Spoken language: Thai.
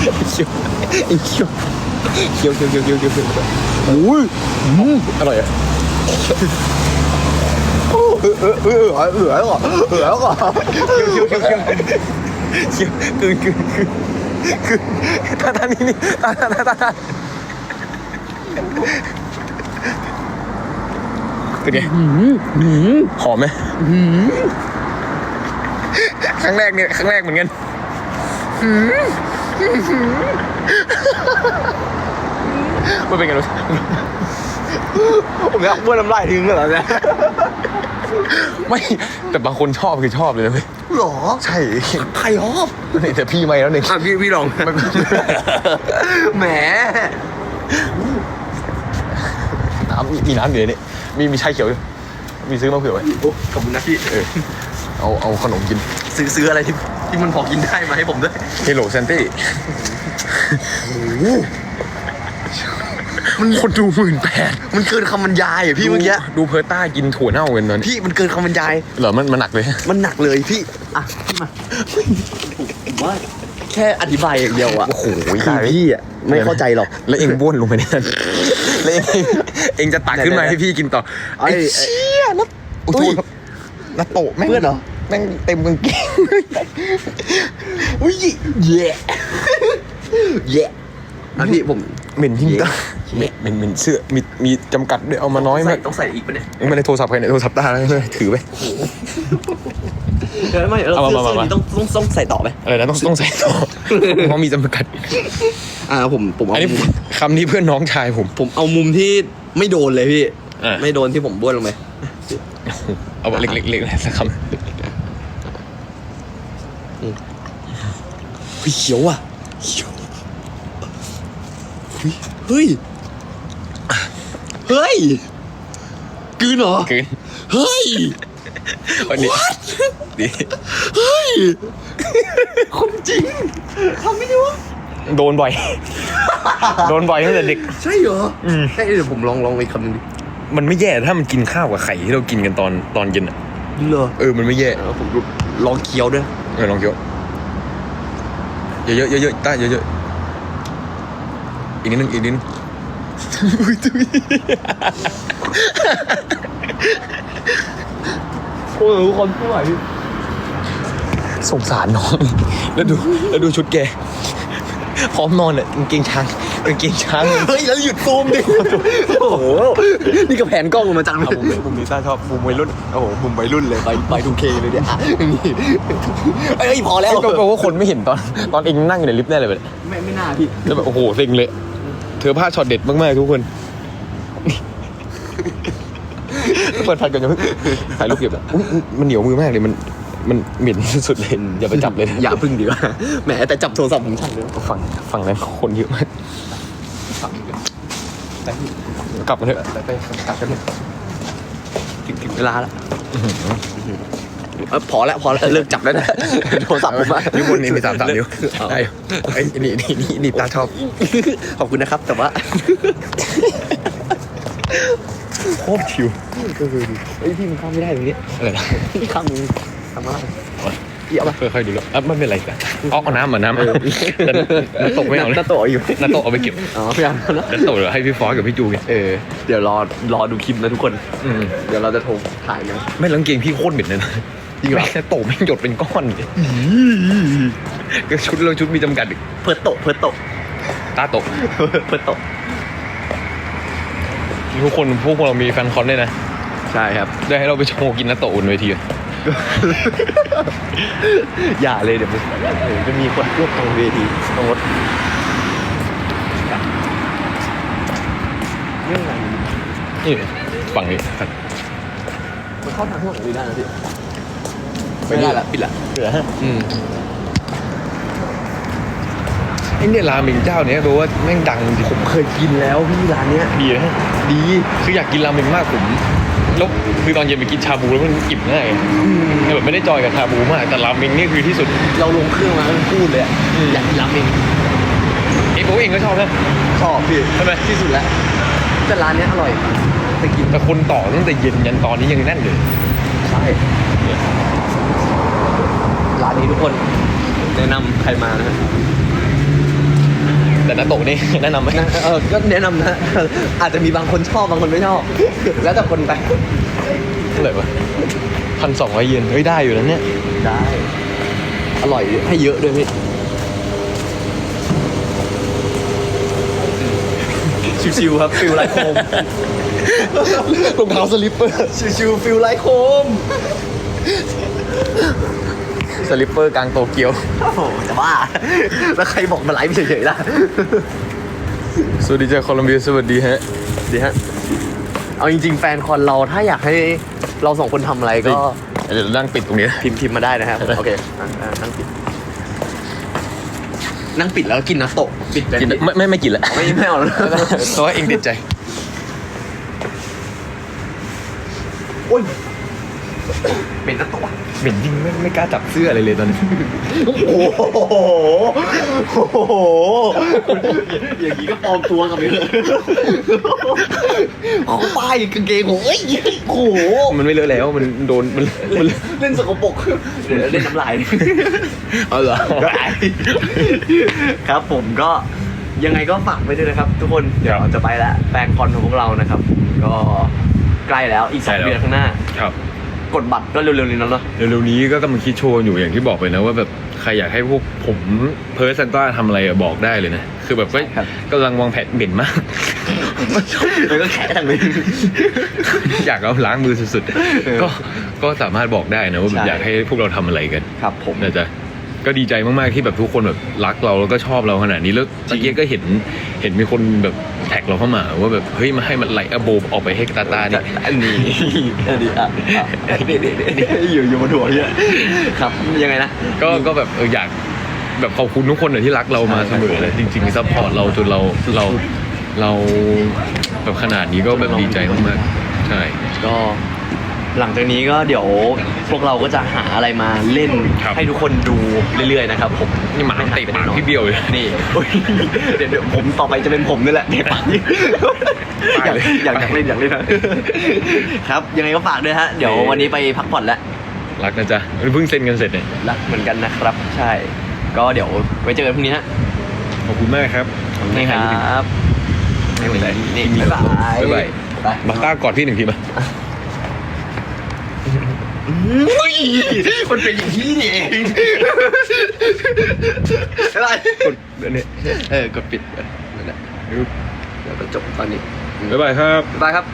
เคี้ยวเคี้ยวเคี้ยวเคี้ยวเคี้ยวเคี้ยวเคี้ยวเคี้ยวโอ้ยอืมอร่อยอะเออเออเออเออเออเออเออเคี้ยวเคี้ยวเคี้ยวเคี้ยวเคี้ยวกึ่งกึ่งกึ่งกึ่งตาตานี่นี่ตาตาตาตาตาเป็นไงหอมไหมครั้งแรกเนี่ยครั้งแรกเหมือนกัน มันเป็นไงรู้สึกผมอยากบ้วนน้ำลายทิ้งเลยเหรอเนี่ยไม่แต่บางคนชอบคือชอบเลยนะเว้ยหรอ ใช่ใครชอบนี่แต่พี่ไม่แล้วหนึ่งอะพี่พี่ลองแหมน้ำมีมีน้ำอยู่ในนี่มีมีชาเขียวอยู่มีซื้อมาเผื่อไว้โอ้ขอบคุณนะพี่เออเอาเอาขนมกิน ซื้อซื้ออะไรที่ ที่มันพอกินได้มาให้ผมด้วยเฮโลเซนตี้มันคนดูหมื่นแปดมันเกินคำบรรยายอะพี่เมื่อกี้ดูเพอร์ต้ากินถั่วเน่ากันตอนนี้พี่มันเกินคำบรรยายเหรอมันมันหนักเลย มันหนักเลยพี่อะพี่มาผมว่าแค่อธิบายอย่างเดียวอะโอ้โหคือพี่อะไม่เข้าใจหรอกแล้วเองบ้วนลงไปในนั้นแล้วเองเองจะตักขึ้นมาให้พี่กินต่อไอ้ไอ้เชี่ยนัดโอ้โหอุ้ยนัดโตะแม่งเพื่อนเหรอแม่งเต็มกางเกง อุ้ยเย่เย่อะพี่ผมเหม็นทิ้งเย้ตาเหม็นเหม็นเหม็นเสื้อมีมีจำกัดด้วยเอามาน้อยใส่มากต้องใส่อีกปะเนี่ยเองไม่ได้โทรศัพท์ใครเนี่ยโทรศัพท์ตาเลยถือไปเออไม่เออเอามาเสื้อมามาเสื้อนี้ต้องต้องต้องใส่ต่อไหมอะไรนะต้องต้องใส่ต่อเพราะมีจำกัด อ่าผมผมอัเอานนี้มุมคำนี้เพื่อนน้องชายผม ผมเอามุมที่ไม่โดนเลยพี่ อะไม่โดนที่ผมบ้วนลงไปเอาแบบเล็กๆเล็กๆสักค เฮ้ยเขียวอะเขียวเฮ้ยเฮ้ยกลืนเหรอำคืนเฮ้ยวันนี้ดีเฮ้ยคนจริงทำไม่ได้วะโดนบ่อย โดนบ่อยตั้งแต่เด็ก ใช่เหรออืมให้เดี๋ยวผมลองลองอีกคำหนึงดิมันไม่แย่ถ้ามันกินข้าวกับไข่ที่เรากินกันตอนตอนเย็นอะเหรอเออมันไม่แย่เออผมลองเคี้ยวด้วยเออลองเคี้ยว เยอะๆเยอะๆต้าเยอะๆอีกนิดนึงอีกนิดนึงอุ๊ยตุ้ยโอ้ยคนผู้ใหญ่พี่สงสารน้อง แล้วดูแล้วดูชุดแก พร้อมนอนอะกางเกงช้าง กางเกงช้างเฮ้ยแล้วหยุดซูมดิโอ้โหนี่ก็แผนกล้องมาจังเลยมุมมุมนี้ต้าชอบมุมวัยรุ่นโอ้โหมุมวัยรุ่นเลยไปไปดูเคเลยเนี่ยอะนี่เอ้ยพอแล้วก็แปลว่าคนไม่เห็นตอนตอนเองนั่งอยู่ในลิฟต์แน่เลยแบบไม่ไม่น่าพี่แล้วแบบโอ้โหเซ็งเลย เธอพลาดช็อตเด็ดมากๆทุกคนเปิดพันกันอย่าเพิ่งถ่ายรูปเก็บอะอุ๊ยมันเหนียวมือมากเลยมัน มันเหม็นสุดๆเลยอย่าไปจับเลยนะอย่าพึ่งดีกว่าแหมแต่จับโทรศัพท์ผมทันเลยฝั่งฝั่งนั้นคนเยอะมากกลับมาเถอะไปกลับกันเถอะถึงถึงเวลาแล้วเออพอแล้วพอแล้วเลิกจับแล้วนะโทรศัพท์ผมอะนิ้วบนนี่มีสามสามนิ้วเอาได้อยู่ไอ้ยนี่นี่นี่นี่ตาชอบขอบคุณนะครับ แต่ว่าโคตรชิวเอ้ยพี่มันข้ามไม่ได้ตรงนี้อะไรนะพี่ข้ามมือ ทำอะไรพี่เอาปะค่อยๆดูแล้วอะไม่เป็นไรกันเอาเอาน้ำเหมือนน้ำเอาแต่น้ำตกไม่เอาเลยน้ำตกอยู่ น้ำตกเอาไปเก็บอ๋อพี่เอาแล้วน้ำตกเดี๋ยวให้พี่ฟอสกับพี่จูไงเออ เดี๋ยวรอ รอดูคลิปนะทุกคน อืมเดี๋ยวเราจะโทรถ่ายกัน ไม่แลังเกงพี่โคตรเหม็นเลยนะจริงเหรอแม่โตไม่งหยดเป็นก้อนเลยก็ชุดเราชุดมีจำกัดอีกเพิร์ตโตะเพิร์ตโตะตาโตะเพิร์ตโตะทุกคนพวกเรามีแฟนคอนด้วยนะ ใช่ครับ ได้ให้เราไปโชว์กินนาโตะบนเวทีอะ อย่าเลยเดี๋ยวมันเดี๋ยวจะมีคนร่วมตรงเวทีตรงรถเรื่องอะไรนี่ฝั่งนี้ครับมันเข้าทางข้างหลังนี้ได้นะพี่ไม่ได้ละปิดละเหลืออืมไอ้เนี่ยราเมงเจ้าเนี้ยดูว่าแม่งดังจริงผมเคยกินแล้วพี่ร้านเนี้ยดีนะดีคืออยากกินราเมงมากผม แล้วคือตอนเย็นไปกินชาบูแล้วมันอิ่มง่ายแบบไม่ได้จอยกับชาบูมากแต่ราเมงนี่คือที่สุด เราลงเครื่องมาแล้วมันพูดเลยอะอืม อยากกินราเมงเอ้โบเองก็ชอบนะ ชอบพี่ใช่ไหม ที่สุดแล้วแต่ร้านเนี้ยอร่อยไปกินแต่คนต่อตั้งแต่เย็นยันตอนนี้ยังแน่นเลยใช่ร้านนี้ทุกคน แนะนำใครมานะฮะ แต่นาโตะนี่ แนะนำไหมเออก็แนะนำนะ อาจจะมีบางคนชอบบางคนไม่ชอบ แล้วแต่คนไป เท่าไหร่วะพันสองร้อยเยนเฮ้ยได้อยู่นะเนี่ย ได้ อร่อยให้เยอะด้วยพี่ชิวๆครับฟิลไลโคมรองเท้าสลิปเปอร์ชิวๆฟิลไลโคม สลิปเปอร์กลางโตเกียว โอ้โหจะบ้า แล้วใครบอกมาไลฟ์เฉยๆล่ะ สวัสดีจากโคลัมเบียสวัสดีฮะ ดีฮะ เอาจริง ๆ แฟนคอนเราถ้าอยากให้เราสองคนทำอะไรก็ เดี๋ยวนั่งปิดตรงนี้พิมพ์พิมพ์มาได้นะครับ โอเคอะอะนั่งปิด นั่งปิดแล้วกินนะโตะปิดแบบกินนี้ไม่ไม่ไม่กินละไม่ไม่เอาแล้ว เพราะว่าเองติดใจ โอ้ย เป็นนะโตะเหม็นจริงไม่ไม่กล้าจับเสื้ออะไรเลยตอนนี้ โอ้โหโอ้โหอย่างนี้ก็ปลอมตัวกันไปเลยเขาป้ายกางเกงผมเอ้ยโอ้โหมันไม่เลอะแล้วมันโดนมันมันเล่นสกปรกเดี๋ยวเล่นน้ำลายเอาเหรอครับผมก็ยังไงก็ฝากไว้ด้วยนะครับ ทุกคนเดี๋ยวเราจะไปแล้วแฟนคอนของพวกเรานะครับ ก็ใกล้แล้วอีกสองใช่แล้วเดือนข้างหน้าครับ กดบัตรก็เร็วๆนี้แล้วเนาะ เร็วๆนี้ก็กำลังคิดโชว์อยู่อย่างที่บอกไปนะว่าแบบใครอยากให้พวกผมเพิร์ซันต้าทำอะไรอะบอกได้เลยนะ คือแบบก็ครับ กำลังวางแผนเบ่นมากแล้วก็แขะทางนี้ อยากเอาล้างมือสุดเออๆ ก็ก็สามารถบอกได้นะว่าแบบใช่ อยากให้พวกเราทำอะไรกันครับผม นะจ๊ะก็ดีใจมากๆที่แบบทุกคนแบบรักเราแล้วก็ชอบเราขนาดนี้แล้วตะเกียก็เห็นเห็นมีคนแบบ แท็กเราเข้ามาว่าแบบเฮ้ยมาให้มันไลท์อโบออกไปให้ตาตานี่อันนี้อันนี้อะอะนี่นี่อยู่อยู่บนหัวเนี่ยครับยังไงนะก็ก็แบบอออยากแบบขอบคุณทุกคนเลยที่รักเรามาเสมอเลยจริงๆซัพพอร์ตเราจนเราเราเราแบบขนาดนี้ก็แบบดีใจมากๆใช่ก็ หลังจากนี้ก็เดี๋ยวพวกเราก็จะหาอะไรมาเล่นครับ ให้ทุกคนดูเรื่อยๆนะครับผมนี่หมาเตะปากพี่เบี้ยวเลย นี่โอ้ยเดี๋ยวเดี๋ยวผมต่อไปจะเป็นผมนี่แหละเตะปากนี่อยากอยากอยากเล่นอยากเล่นครับ ยังไงก็ฝากด้วยฮะ เดี๋ยววันนี้ไปพักผ่อนแล้ว รักนะจ๊ะเพิ่งเซ็นกันเสร็จเนี่ยรักเหมือนกันนะครับ ใช่ ก็เดี๋ยวไว้เจอกันพรุ่งนี้ฮะขอบคุณมากครับนี่ครับนี่บ๊ายบาย บ๊ายบายไปมาต้ากอดพี่หนึ่งทีมา อุ้ยมันเป็นอย่างนี้นี่เองอะไรกดอันนี้เออกดปิดนั่นแหละเดี๋ยวก็จบตอนนี้บ๊ายบายครับ บ๊ายบายครับ